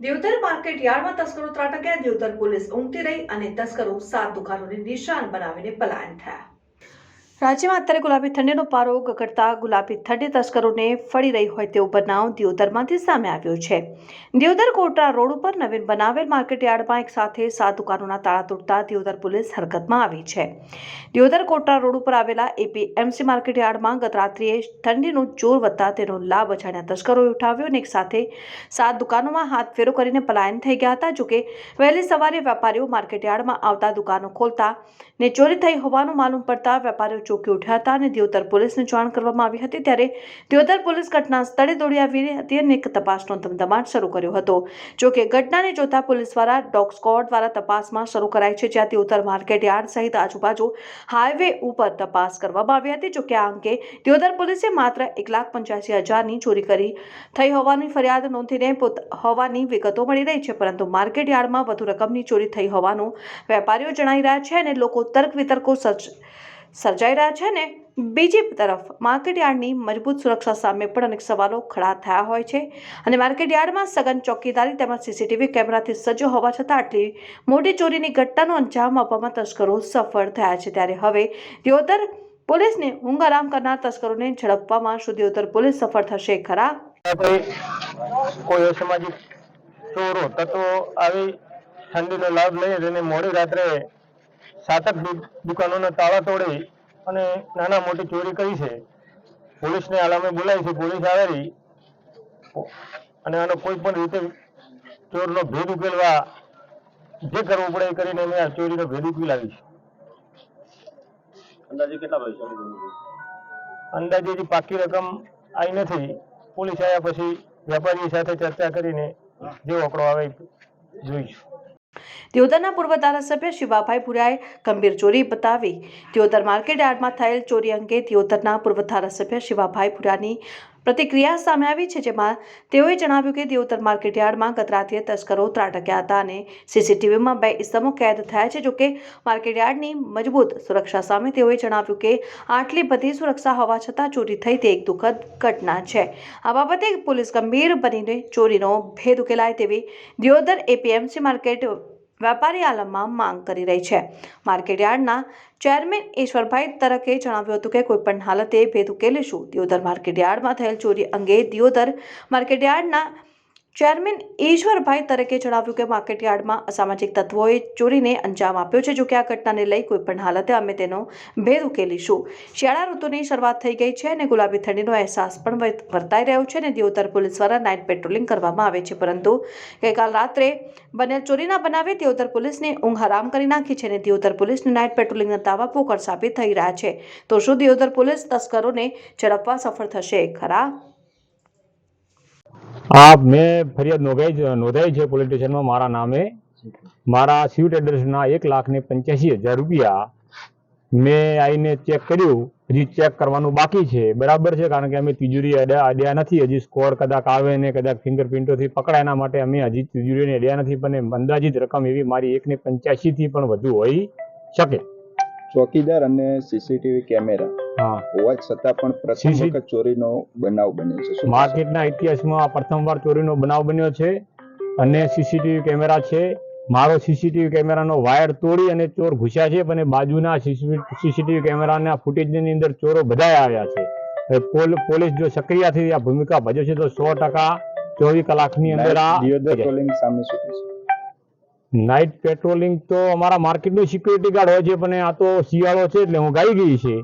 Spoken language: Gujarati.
દેવધર માર્કેટ યાર્ડમાં તસ્કરો ત્રાટક્યા. દેવધર પોલીસ ઉમટી રહી અને તસ્કરો સાત દુકાનોને નિશાન બનાવીને પલાયન થયા. રાજ્યમાં અત્યારે ગુલાબી ઠંડીનો પારો ગગડતા ગુલાબી ઠંડી તસ્કરોને ફળી રહી હોય તેવો બનાવ દિયોદરમાંથી સામે આવ્યો છે. દિયોદર કોટરા રોડ ઉપર નવીન બનાવેલ માર્કેટયાર્ડમાં એક સાથે સાત દુકાનોના તાળા તૂટતા દિયોદર પોલીસ હરકતમાં આવી છે. દિયોદર કોટરા રોડ ઉપર આવેલા એપીએમસી માર્કેટયાર્ડમાં ગત રાત્રિએ ઠંડીનું જોર વધતા તેનો લાભ અજાણ્યા તસ્કરોએ ઉઠાવ્યો અને એક સાથે સાત દુકાનોમાં હાથ ફેરો કરીને પલાયન થઈ ગયા હતા. જોકે વહેલી સવારે વેપારીઓ માર્કેટ યાર્ડમાં આવતા દુકાનો ખોલતા ને ચોરી થઈ હોવાનું માલુમ પડતા વેપારીઓ ચોંકી ઉઠ્યા હતા અને દેવતર પોલીસને જાણ કરવામાં આવી હતી ત્યારે દેવતર પોલીસ ઘટના સ્થળે દોડી આવી હતી અને તપાસનો ધમધમાટ શરૂ કર્યો હતો. જોકે ઘટનાને જોતા પોલીસ દ્વારા ડોગ સ્કોડ દ્વારા તપાસમાં શરૂ કરાઈ છે, જ્યાં દેવતર માર્કેટ યાર્ડ સહિત આજુબાજુ હાઈવે ઉપર તપાસ કરવામાં આવી હતી. જોકે આ અંગે દિયોદર પોલીસે માત્ર એક લાખ પંચ્યાસી હજારની ચોરી કરી થઈ હોવાની ફરિયાદ નોંધીને પોત હોવાની વિગતો મળી રહી છે, પરંતુ માર્કેટ યાર્ડમાં વધુ રકમની ચોરી થઈ હોવાનું વેપારીઓ જણાવી રહ્યા છે અને લોકો તર્ક વિતર્કો સર્જ સર્જાઈ રહ્યા છે ને બીજી તરફ માર્કેટ યાર્ડની મજબૂત સુરક્ષા સામે પણ અનેક સવાલો ખડા થયા હોય છે. અને માર્કેટ યાર્ડમાં સઘન ચોકીદારી તેમજ સીસીટીવી કેમેરાથી સજ્જ હોવા છતાં આટલી મોટી ચોરીની ઘટનાનો અંજામ આપવામાં તસ્કરો સફળ થયા છે. ત્યારે હવે દિયોદર પોલીસને આરામ કરનાર તસ્કરોને ઝડપવામાં શું દિયોદર પોલીસ સફળ થશે ખરા? કોઈ અસામાજિક ચોરો તત્વો આવી ઠંડીનો લાભ લઈ અને મોડી રાત્રે સાતક દુકાનોના તાળા તોડી અને નાના મોટી ચોરી કરી છે. પોલીસને આલામે બોલાવી છે. પોલીસ આવેલી. અને આનો કોઈ પણ રીતે ચોરનો ભેદ ઉકેલવા જે કરવું પડે એ કરીને અમે આ ચોરીનો ભેદ ઉકેલાવી છે અંદાજે કેટલા પૈસા અંદાજે જે પાકી રકમ આવી નથી. પોલીસ આવ્યા પછી વેપારીઓ સાથે ચર્ચા કરીને જે આંકડો આવે જોઈશું. દિયોદરના પૂર્વ ધારાસભ્ય શિવાભાઈ પુરાએ ગંભીર ચોરી બતાવી. દિયોદર માર્કેટ યાર્ડમાં થયેલ ચોરી અંગે દિયોદરના પૂર્વ ધારાસભ્ય શિવાભાઈ પુરાની પ્રતિક્રિયા સામે આવી છે, જેમાં તેઓએ જણાવ્યું કે દેવતર માર્કેટ યાર્ડમાં ગત તસ્કરો ત્રાટક્યા હતા અને સીસીટીવીમાં બે ઇસમો કેદ થયા છે. જોકે માર્કેટ યાર્ડની મજબૂત સુરક્ષા સામે તેઓએ જણાવ્યું કે આટલી બધી સુરક્ષા હોવા છતાં ચોરી થઈ તે એક દુઃખદ ઘટના છે. આ બાબતે પોલીસ ગંભીર બનીને ચોરીનો ભેદ ઉકેલાય તેવી દિયોદર એપીએમસી માર્કેટ વેપારી આલમમાં માંગ કરી રહી છે. માર્કેટ યાર્ડના ચેરમેન ઈશ્વરભાઈ તરકે જણાવ્યું હતું કે કોઈપણ હાલતે ભેદ ઉકેલીશું. દિયોદર માર્કેટયાર્ડમાં થયેલ ચોરી અંગે દિયોદર માર્કેટ યાર્ડના ચેરમેન ઈશ્વરભાઈ તરકે જણાવ્યું કે માર્કેટ યાર્ડમાં અસામાજિક તત્વોએ ચોરીને અંજામ આપ્યો છે જોકે આ ઘટનાને લઈ કોઈપણ હાલતે અમે તેનો ભેદ ઉકેલીશું. શિયાળા ઋતુની શરૂઆત થઈ ગઈ છે અને ગુલાબી ઠંડીનો અહેસાસ પણ વર્ત- વર્તાઈ રહ્યો છે અને દિયોતર પોલીસ દ્વારા નાઇટ પેટ્રોલિંગ કરવામાં આવે છે, પરંતુ ગઈકાલ રાત્રે બનેલ ચોરીના બનાવે દિયોદર પોલીસને ઊંઘ હરામ કરી નાખી છે અને દિયોદર પોલીસને નાઇટ પેટ્રોલિંગના દાવા પોકળ સાબિત થઈ રહ્યા છે. તો શું દિયોતર પોલીસ તસ્કરોને ઝડપવા સફળ થશે? ખરા? આ મેં ફરિયાદ નોંધાઈ નોંધાઈ છે પોલીસ સ્ટેશનમાં મારા નામે. મારા સ્વીટ એડ્રેસના એક લાખ ને પંચ્યાસી હજાર રૂપિયા મેં આવીને ચેક કર્યું. હજી ચેક કરવાનું બાકી છે. બરાબર છે, કારણ કે અમે તિજોરી અડ્યા નથી. હજી સ્કોર કદાચ આવે ને કદાચ ફિંગરપ્રિન્ટોથી પકડાય એના માટે અમે હજી તિજોરીને અડ્યા નથી, પણ અંદાજિત રકમ એવી મારી એક ને પંચ્યાસીથી પણ વધુ હોઈ શકે. ચોકીદાર અને સીસીટીવી કેમેરા. હોવા છતાં પણ પ્રથમ વખત ચોરીનો બનાવ બન્યો છે. માર્કેટના ઇતિહાસમાં આ પ્રથમવાર ચોરીનો બનાવ બન્યો છે અને સીસીટીવી કેમેરા છે. મારો સીસીટીવી કેમેરાનો વાયર તોડી અને ચોર ઘૂસ્યા છે અને બાજુના સીસીટીવી કેમેરાના ફૂટેજની અંદર ચોરો બધા આવ્યા છે. પોલીસ જો સક્રિય થઈ આ ભૂમિકા ભજવશે તો સો ટકા ચોવીસ કલાકની અંદર આ સામે શું નાઇટ પેટ્રોલિંગ તો અમારા માર્કેટનો સિક્યુરિટી ગાર્ડ હોય છે પણ આ તો શિયાળો છે એટલે હું ગાઈ ગઈ છે.